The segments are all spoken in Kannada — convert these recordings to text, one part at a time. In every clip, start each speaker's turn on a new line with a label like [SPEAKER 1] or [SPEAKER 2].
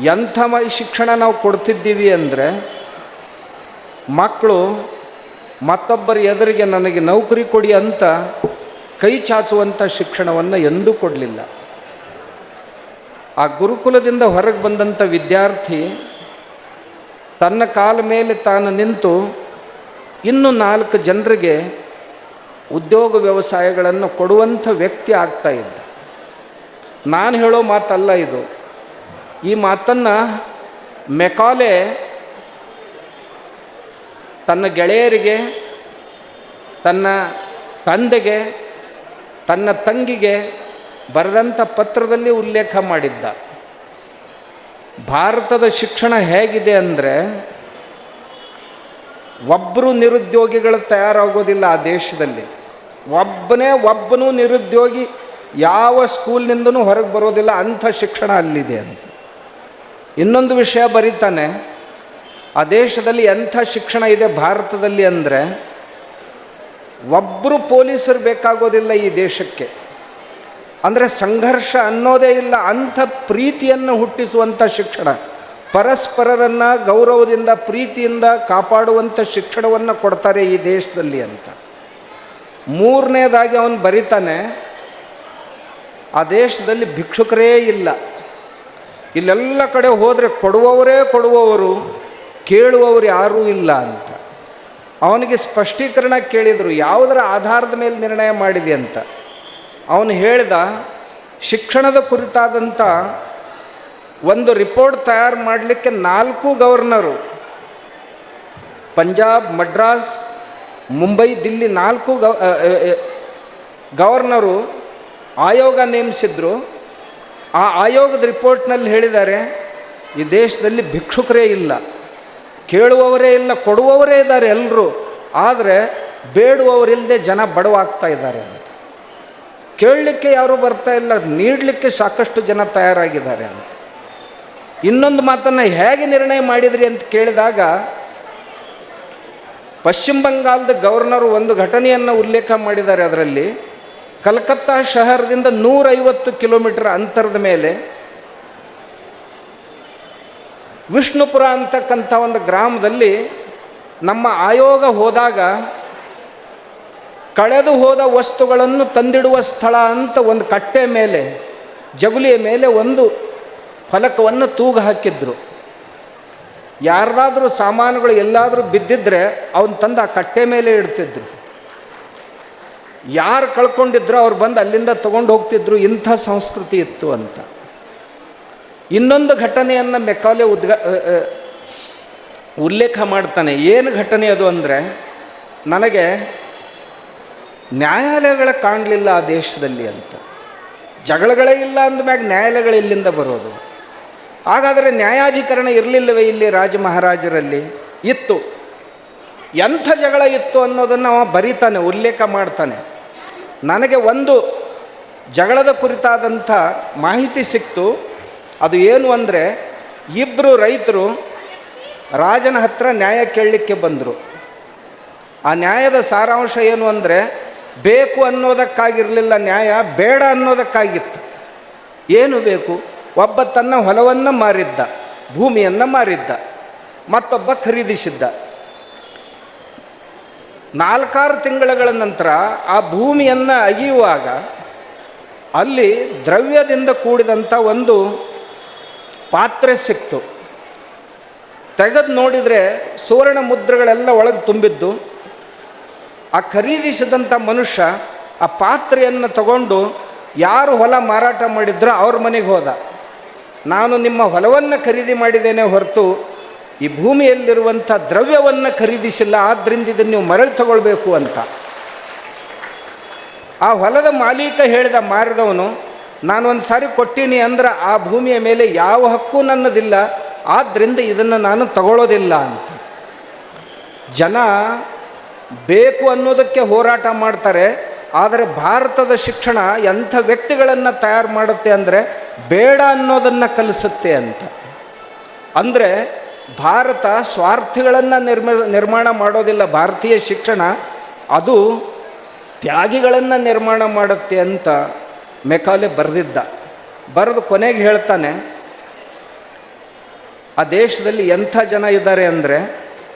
[SPEAKER 1] ಎಂಥ ಮೈ ಶಿಕ್ಷಣ ನಾವು ಕೊಡ್ತಿದ್ದೀವಿ ಅಂದರೆ ಮಕ್ಕಳು ಮತ್ತೊಬ್ಬರ ಎದುರಿಗೆ ನನಗೆ ನೌಕರಿ ಕೊಡಿ ಅಂತ ಕೈ ಚಾಚುವಂಥ ಶಿಕ್ಷಣವನ್ನು ಎಂದೂ ಕೊಡಲಿಲ್ಲ. ಆ ಗುರುಕುಲದಿಂದ ಹೊರಗೆ ಬಂದಂಥ ವಿದ್ಯಾರ್ಥಿ ತನ್ನ ಕಾಲ ಮೇಲೆ ತಾನು ನಿಂತು ಇನ್ನು ನಾಲ್ಕು ಜನರಿಗೆ ಉದ್ಯೋಗ ವ್ಯವಸಾಯಗಳನ್ನು ಕೊಡುವಂಥ ವ್ಯಕ್ತಿ ಆಗ್ತಾ ಇದ್ದ. ನಾನು ಹೇಳೋ ಮಾತಲ್ಲ ಇದು. ಈ ಮಾತನ್ನು ಮೆಕಾಲೆ ತನ್ನ ಗೆಳೆಯರಿಗೆ, ತನ್ನ ತಂದೆಗೆ, ತನ್ನ ತಂಗಿಗೆ ಬರೆದಂಥ ಪತ್ರದಲ್ಲಿ ಉಲ್ಲೇಖ ಮಾಡಿದ್ದ. ಭಾರತದ ಶಿಕ್ಷಣ ಹೇಗಿದೆ ಅಂದರೆ ಒಬ್ಬರು ನಿರುದ್ಯೋಗಿಗಳು ತಯಾರಾಗೋದಿಲ್ಲ ಆ ದೇಶದಲ್ಲಿ. ಒಬ್ಬನೇ ಒಬ್ಬನೂ ನಿರುದ್ಯೋಗಿ ಯಾವ ಸ್ಕೂಲ್ನಿಂದನೂ ಹೊರಗೆ ಬರೋದಿಲ್ಲ, ಅಂಥ ಶಿಕ್ಷಣ ಅಲ್ಲಿದೆ ಅಂತ. ಇನ್ನೊಂದು ವಿಷಯ ಬರೀತಾನೆ, ಆ ದೇಶದಲ್ಲಿ ಎಂಥ ಶಿಕ್ಷಣ ಇದೆ ಭಾರತದಲ್ಲಿ ಅಂದರೆ ಒಬ್ಬರು ಪೊಲೀಸರು ಬೇಕಾಗೋದಿಲ್ಲ ಈ ದೇಶಕ್ಕೆ. ಅಂದರೆ ಸಂಘರ್ಷ ಅನ್ನೋದೇ ಇಲ್ಲ, ಅಂಥ ಪ್ರೀತಿಯನ್ನು ಹುಟ್ಟಿಸುವಂಥ ಶಿಕ್ಷಣ. ಪರಸ್ಪರರನ್ನು ಗೌರವದಿಂದ, ಪ್ರೀತಿಯಿಂದ ಕಾಪಾಡುವಂಥ ಶಿಕ್ಷಣವನ್ನು ಕೊಡ್ತಾರೆ ಈ ದೇಶದಲ್ಲಿ ಅಂತ. ಮೂರನೇದಾಗಿ ಅವನು ಬರಿತಾನೆ, ಆ ದೇಶದಲ್ಲಿ ಭಿಕ್ಷುಕರೇ ಇಲ್ಲ. ಇಲ್ಲೆಲ್ಲ ಕಡೆ ಹೋದರೆ ಕೊಡುವವರೇ ಕೊಡುವವರು, ಕೇಳುವವರು ಯಾರೂ ಇಲ್ಲ ಅಂತ. ಅವನಿಗೆ ಸ್ಪಷ್ಟೀಕರಣ ಕೇಳಿದರು, ಯಾವುದರ ಆಧಾರದ ಮೇಲೆ ನಿರ್ಣಯ ಮಾಡಿದೆ ಅಂತ. ಅವನು ಹೇಳಿದ, ಶಿಕ್ಷಣದ ಕುರಿತಾದಂಥ ಒಂದು ರಿಪೋರ್ಟ್ ತಯಾರು ಮಾಡಲಿಕ್ಕೆ ನಾಲ್ಕು ಗವರ್ನರು, ಪಂಜಾಬ್, ಮಡ್ರಾಸ್, ಮುಂಬೈ, ದಿಲ್ಲಿ ನಾಲ್ಕು ಗವ ಗವರ್ನರು ಆಯೋಗ ನೇಮಿಸಿದ್ರು. ಆ ಆಯೋಗದ ರಿಪೋರ್ಟ್ನಲ್ಲಿ ಹೇಳಿದ್ದಾರೆ, ಈ ದೇಶದಲ್ಲಿ ಭಿಕ್ಷುಕರೇ ಇಲ್ಲ. ಕೇಳುವವರೇ ಇಲ್ಲ, ಕೊಡುವವರೇ ಇದ್ದಾರೆ ಎಲ್ಲರೂ ಆದರೆ ಬೇಡುವವರಿಲ್ಲದೆ ಜನ ಬಡವಾಗ್ತಾ ಇದ್ದಾರೆ ಅಂತ. ಕೇಳಲಿಕ್ಕೆ ಯಾರೂ ಬರ್ತಾ ಇಲ್ಲ, ನೀಡಲಿಕ್ಕೆ ಸಾಕಷ್ಟು ಜನ ತಯಾರಾಗಿದ್ದಾರೆ ಅಂತ. ಇನ್ನೊಂದು ಮಾತನ್ನು ಹೇಗೆ ನಿರ್ಣಯ ಮಾಡಿದ್ರಿ ಅಂತ ಕೇಳಿದಾಗ, ಪಶ್ಚಿಮ ಬಂಗಾಳದ ಗವರ್ನರು ಒಂದು ಘಟನೆಯನ್ನು ಉಲ್ಲೇಖ ಮಾಡಿದ್ದಾರೆ ಅದರಲ್ಲಿ. ಕಲ್ಕತ್ತಾ ಶಹರದಿಂದ ನೂರೈವತ್ತು ಕಿಲೋಮೀಟರ್ ಅಂತರದ ಮೇಲೆ ವಿಷ್ಣುಪುರ ಅಂತಕ್ಕಂಥ ಒಂದು ಗ್ರಾಮದಲ್ಲಿ ನಮ್ಮ ಆಯೋಗ ಹೋದಾಗ ಕಳೆದು ಹೋದ ವಸ್ತುಗಳನ್ನು ತಂದಿಡುವ ಸ್ಥಳ ಅಂತ ಒಂದು ಕಟ್ಟೆ ಮೇಲೆ, ಜಗುಲಿಯ ಮೇಲೆ ಒಂದು ಫಲಕವನ್ನು ತೂಗು ಹಾಕಿದ್ರು. ಯಾರ್ದಾದ್ರೂ ಸಾಮಾನುಗಳು ಎಲ್ಲಾದರೂ ಬಿದ್ದಿದ್ರೆ ಅವನು ತಂದು ಆ ಕಟ್ಟೆ ಮೇಲೆ ಇಡ್ತಿದ್ರು. ಯಾರು ಕಳ್ಕೊಂಡಿದ್ರು ಅವ್ರು ಬಂದು ಅಲ್ಲಿಂದ ತಗೊಂಡು ಹೋಗ್ತಿದ್ರು, ಇಂಥ ಸಂಸ್ಕೃತಿ ಇತ್ತು ಅಂತ. ಇನ್ನೊಂದು ಘಟನೆಯನ್ನು ಮೆಕಾಲೆ ಉದ್ಘ ಉಲ್ಲೇಖ ಮಾಡ್ತಾನೆ. ಏನು ಘಟನೆ ಅದು ಅಂದರೆ, ನನಗೆ ನ್ಯಾಯಾಲಯಗಳ ಕಾಣಲಿಲ್ಲ ಆ ದೇಶದಲ್ಲಿ ಅಂತ. ಜಗಳಗಳೇ ಇಲ್ಲ ಅಂದಮ್ಯಾಗ ನ್ಯಾಯಾಲಯಗಳು ಇಲ್ಲಿಂದ ಬರೋದು. ಹಾಗಾದರೆ ನ್ಯಾಯಾಧಿಕರಣ ಇರಲಿಲ್ಲವೇ ಇಲ್ಲಿ ರಾಜ ಮಹಾರಾಜರಲ್ಲಿ? ಇತ್ತು. ಎಂಥ ಜಗಳ ಇತ್ತು ಅನ್ನೋದನ್ನು ಅವ ಬರೀತಾನೆ, ಉಲ್ಲೇಖ ಮಾಡ್ತಾನೆ. ನನಗೆ ಒಂದು ಜಗಳದ ಕುರಿತಾದಂಥ ಮಾಹಿತಿ ಸಿಕ್ತು. ಅದು ಏನು ಅಂದರೆ ಇಬ್ಬರು ರೈತರು ರಾಜನ ಹತ್ರ ನ್ಯಾಯ ಕೇಳಲಿಕ್ಕೆ ಬಂದರು. ಆ ನ್ಯಾಯದ ಸಾರಾಂಶ ಏನು ಅಂದರೆ, ಬೇಕು ಅನ್ನೋದಕ್ಕಾಗಿರಲಿಲ್ಲ ನ್ಯಾಯ, ಬೇಡ ಅನ್ನೋದಕ್ಕಾಗಿತ್ತು. ಏನು ಬೇಕು? ಒಬ್ಬ ತನ್ನ ಹೊಲವನ್ನು ಮಾರಿದ್ದ, ಭೂಮಿಯನ್ನು ಮಾರಿದ್ದ, ಮತ್ತೊಬ್ಬ ಖರೀದಿಸಿದ್ದ. ನಾಲ್ಕಾರು ತಿಂಗಳುಗಳ ನಂತರ ಆ ಭೂಮಿಯನ್ನು ಅಗಿಯುವಾಗ ಅಲ್ಲಿ ದ್ರವ್ಯದಿಂದ ಕೂಡಿದಂಥ ಒಂದು ಪಾತ್ರೆ ಸಿಕ್ತು. ತೆಗೆದು ನೋಡಿದರೆ ಸುವರ್ಣ ಮುದ್ರೆಗಳೆಲ್ಲ ಒಳಗೆ ತುಂಬಿದ್ದು. ಆ ಖರೀದಿಸಿದಂಥ ಮನುಷ್ಯ ಆ ಪಾತ್ರೆಯನ್ನು ತಗೊಂಡು ಯಾರು ಹೊಲ ಮಾರಾಟ ಮಾಡಿದ್ರೋ ಅವ್ರ ಮನೆಗೆ ಹೋದ. ನಾನು ನಿಮ್ಮ ಹೊಲವನ್ನು ಖರೀದಿ ಮಾಡಿದ್ದೇನೆ ಹೊರತು ಈ ಭೂಮಿಯಲ್ಲಿರುವಂಥ ದ್ರವ್ಯವನ್ನು ಖರೀದಿಸಿಲ್ಲ ಆದ್ದರಿಂದ ಇದನ್ನು ನೀವು ಮರಳಿ ತಗೊಳ್ಬೇಕು ಅಂತ. ಆ ಹೊಲದ ಮಾಲೀಕ ಹೇಳಿದ ಮಾರಿದವನು ನಾನು ಒಂದು ಸಾರಿ ಕೊಟ್ಟೀನಿ ಅಂದ್ರೆ ಆ ಭೂಮಿಯ ಮೇಲೆ ಯಾವ ಹಕ್ಕು ನನ್ನದಿಲ್ಲ ಆದ್ದರಿಂದ ಇದನ್ನು ನಾನು ತಗೊಳ್ಳೋದಿಲ್ಲ ಅಂತ. ಜನ ಬೇಕು ಅನ್ನೋದಕ್ಕೆ ಹೋರಾಟ ಮಾಡ್ತಾರೆ, ಆದರೆ ಭಾರತದ ಶಿಕ್ಷಣ ಎಂಥ ವ್ಯಕ್ತಿಗಳನ್ನು ತಯಾರು ಮಾಡುತ್ತೆ ಅಂದರೆ ಬೇಡ ಅನ್ನೋದನ್ನು ಕಲಿಸುತ್ತೆ ಅಂತ. ಅಂದರೆ ಭಾರತ ಸ್ವಾರ್ಥಿಗಳನ್ನು ನಿರ್ಮ, ನಿರ್ಮಾಣ ಮಾಡೋದಿಲ್ಲ. ಭಾರತೀಯ ಶಿಕ್ಷಣ ಅದು ತ್ಯಾಗಿಗಳನ್ನು ನಿರ್ಮಾಣ ಮಾಡುತ್ತೆ ಅಂತ ಮೆಕಾಲೆ ಬರೆದಿದ್ದ. ಬರೆದು ಕೊನೆಗೆ ಹೇಳ್ತಾನೆ, ಆ ದೇಶದಲ್ಲಿ ಎಂಥ ಜನ ಇದ್ದಾರೆ ಅಂದರೆ,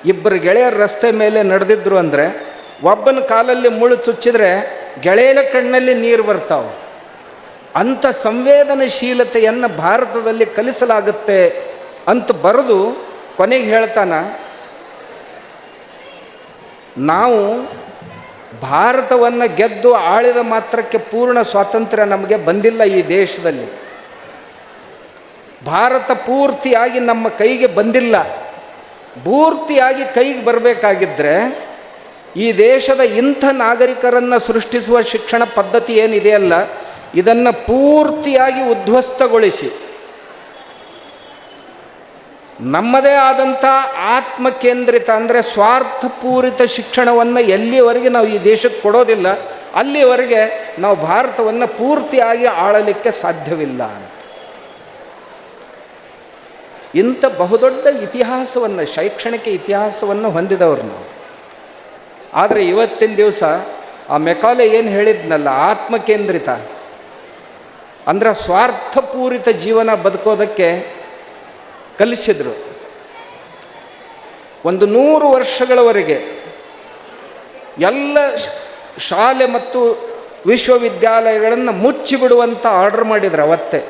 [SPEAKER 1] ಇಬ್ಬರು ಗೆಳೆಯರ ರಸ್ತೆ ಮೇಲೆ ನಡೆದಿದ್ರು ಅಂದರೆ, ಒಬ್ಬನ ಕಾಲಲ್ಲಿ ಮುಳ್ಳು ಚುಚ್ಚಿದ್ರೆ ಗೆಳೆಯನ ಕಣ್ಣಲ್ಲಿ ನೀರು ಬರ್ತಾವೆ. ಅಂಥ ಸಂವೇದನಶೀಲತೆಯನ್ನು ಭಾರತದಲ್ಲಿ ಕಲಿಸಲಾಗುತ್ತೆ ಅಂತ ಬರೆದು ಕೊನೆಗೆ ಹೇಳ್ತಾನ, ನಾವು ಭಾರತವನ್ನು ಗೆದ್ದು ಆಳಿದ ಮಾತ್ರಕ್ಕೆ ಪೂರ್ಣ ಸ್ವಾತಂತ್ರ್ಯ ನಮಗೆ ಬಂದಿಲ್ಲ ಈ ದೇಶದಲ್ಲಿ. ಭಾರತ ಪೂರ್ತಿಯಾಗಿ ನಮ್ಮ ಕೈಗೆ ಬಂದಿಲ್ಲ. ಪೂರ್ತಿಯಾಗಿ ಕೈಗೆ ಬರಬೇಕಾಗಿದ್ದರೆ ಈ ದೇಶದ ಇಂಥ ನಾಗರಿಕರನ್ನು ಸೃಷ್ಟಿಸುವ ಶಿಕ್ಷಣ ಪದ್ಧತಿ ಏನಿದೆಯಲ್ಲ ಇದನ್ನು ಪೂರ್ತಿಯಾಗಿ ಉದ್ಧ್ವಸ್ತಗೊಳಿಸಿ. ನಮ್ಮದೇ ಆದಂಥ ಆತ್ಮಕೇಂದ್ರಿತ ಅಂದರೆ ಸ್ವಾರ್ಥಪೂರಿತ ಶಿಕ್ಷಣವನ್ನು ಎಲ್ಲಿವರೆಗೆ ನಾವು ಈ ದೇಶಕ್ಕೆ ಕೊಡೋದಿಲ್ಲ, ಅಲ್ಲಿವರೆಗೆ ನಾವು ಭಾರತವನ್ನು ಪೂರ್ತಿಯಾಗಿ ಆಳಲಿಕ್ಕೆ ಸಾಧ್ಯವಿಲ್ಲ ಅಂತ. ಇಂಥ ಬಹುದೊಡ್ಡ ಇತಿಹಾಸವನ್ನು, ಶೈಕ್ಷಣಿಕ ಇತಿಹಾಸವನ್ನು ಹೊಂದಿದವರು ನಾವು. ಆದರೆ ಇವತ್ತಿನ ದಿವಸ ಆ ಮೆಕಾಲೆ ಏನು ಹೇಳಿದ್ನಲ್ಲ, ಆತ್ಮಕೇಂದ್ರಿತ. ಅಂದರೆ ಸ್ವಾರ್ಥಪೂರಿತ ಜೀವನ ಬದುಕೋದಕ್ಕೆ ಕಲಿಸಿದರು. ಒಂದು ನೂರು ವರ್ಷಗಳವರೆಗೆ ಎಲ್ಲ ಶಾಲೆ ಮತ್ತು ವಿಶ್ವವಿದ್ಯಾಲಯಗಳನ್ನು ಮುಚ್ಚಿಬಿಡುವಂಥ ಆರ್ಡರ್ ಮಾಡಿದ್ರು ಅವತ್ತೇ.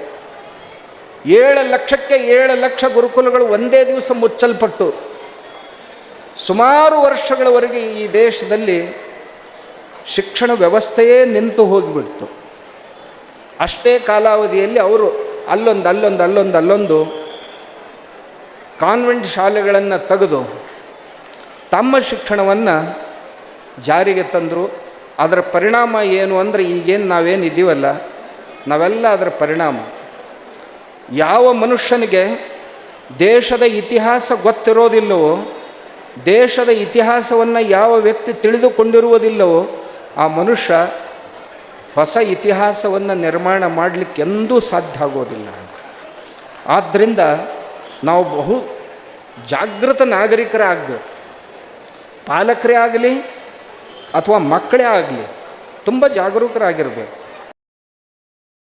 [SPEAKER 1] ಏಳು ಲಕ್ಷಕ್ಕೆ ಏಳು ಲಕ್ಷ ಗುರುಕುಲಗಳು ಒಂದೇ ದಿವಸ ಮುಚ್ಚಲ್ಪಟ್ಟು ಸುಮಾರು ವರ್ಷಗಳವರೆಗೆ ಈ ದೇಶದಲ್ಲಿ ಶಿಕ್ಷಣ ವ್ಯವಸ್ಥೆಯೇ ನಿಂತು ಹೋಗಿಬಿಡ್ತು. ಅಷ್ಟೇ ಕಾಲಾವಧಿಯಲ್ಲಿ ಅವರು ಅಲ್ಲೊಂದು ಅಲ್ಲೊಂದು ಅಲ್ಲೊಂದು ಅಲ್ಲೊಂದು ಕಾನ್ವೆಂಟ್ ಶಾಲೆಗಳನ್ನು ತೆಗೆದು ತಮ್ಮ ಶಿಕ್ಷಣವನ್ನು ಜಾರಿಗೆ ತಂದರು. ಅದರ ಪರಿಣಾಮ ಏನು ಅಂದರೆ ಈಗೇನು ನಾವೇನು ಇದ್ದೀವಲ್ಲ, ನಾವೆಲ್ಲ ಅದರ ಪರಿಣಾಮ. ಯಾವ ಮನುಷ್ಯನಿಗೆ ದೇಶದ ಇತಿಹಾಸ ಗೊತ್ತಿರೋದಿಲ್ಲವೋ, ದೇಶದ ಇತಿಹಾಸವನ್ನು ಯಾವ ವ್ಯಕ್ತಿ ತಿಳಿದುಕೊಂಡಿರುವುದಿಲ್ಲವೋ, ಆ ಮನುಷ್ಯ ಹೊಸ ಇತಿಹಾಸವನ್ನು ನಿರ್ಮಾಣ ಮಾಡಲಿಕ್ಕೆ ಎಂದೂ ಸಾಧ್ಯ ಆಗೋದಿಲ್ಲ. ಆದ್ದರಿಂದ ನಾವು ಬಹು ಜಾಗೃತ ನಾಗರಿಕರೇ ಆಗಬೇಕು. ಪಾಲಕರೇ ಆಗಲಿ ಅಥವಾ ಮಕ್ಕಳೇ ಆಗಲಿ ತುಂಬ ಜಾಗರೂಕರಾಗಿರಬೇಕು.